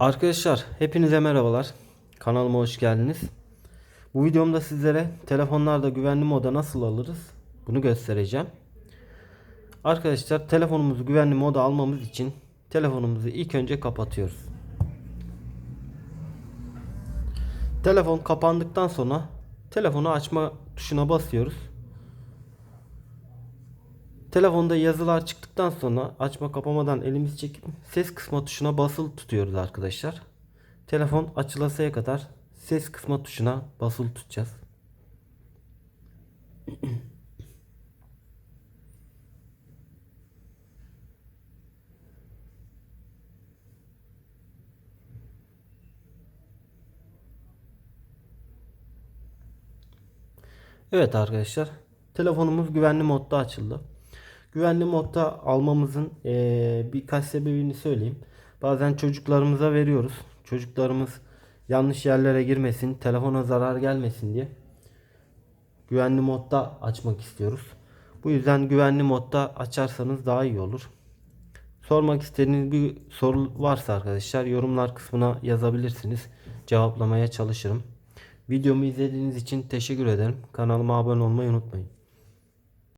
Arkadaşlar hepinize merhabalar. Kanalıma hoş geldiniz. Bu videomda sizlere telefonlarda güvenli moda nasıl alırız bunu göstereceğim. Arkadaşlar telefonumuzu güvenli moda almamız için telefonumuzu ilk önce kapatıyoruz. Telefon kapandıktan sonra telefonu açma tuşuna basıyoruz. Telefonda yazılar çıktıktan sonra açma kapamadan elimizi çekip ses kısma tuşuna basılı tutuyoruz arkadaşlar. Telefon açılasıya kadar ses kısma tuşuna basılı tutacağız. Evet arkadaşlar. Telefonumuz güvenli modda açıldı. Güvenli modda almamızın eee, birkaç sebebini söyleyeyim. Bazen çocuklarımıza veriyoruz. Çocuklarımız yanlış yerlere girmesin, telefona zarar gelmesin diye güvenli modda açmak istiyoruz. Bu yüzden güvenli modda açarsanız daha iyi olur. Sormak istediğiniz bir soru varsa arkadaşlar yorumlar kısmına yazabilirsiniz. Cevaplamaya çalışırım. Videomu izlediğiniz için teşekkür ederim. Kanalıma abone olmayı unutmayın.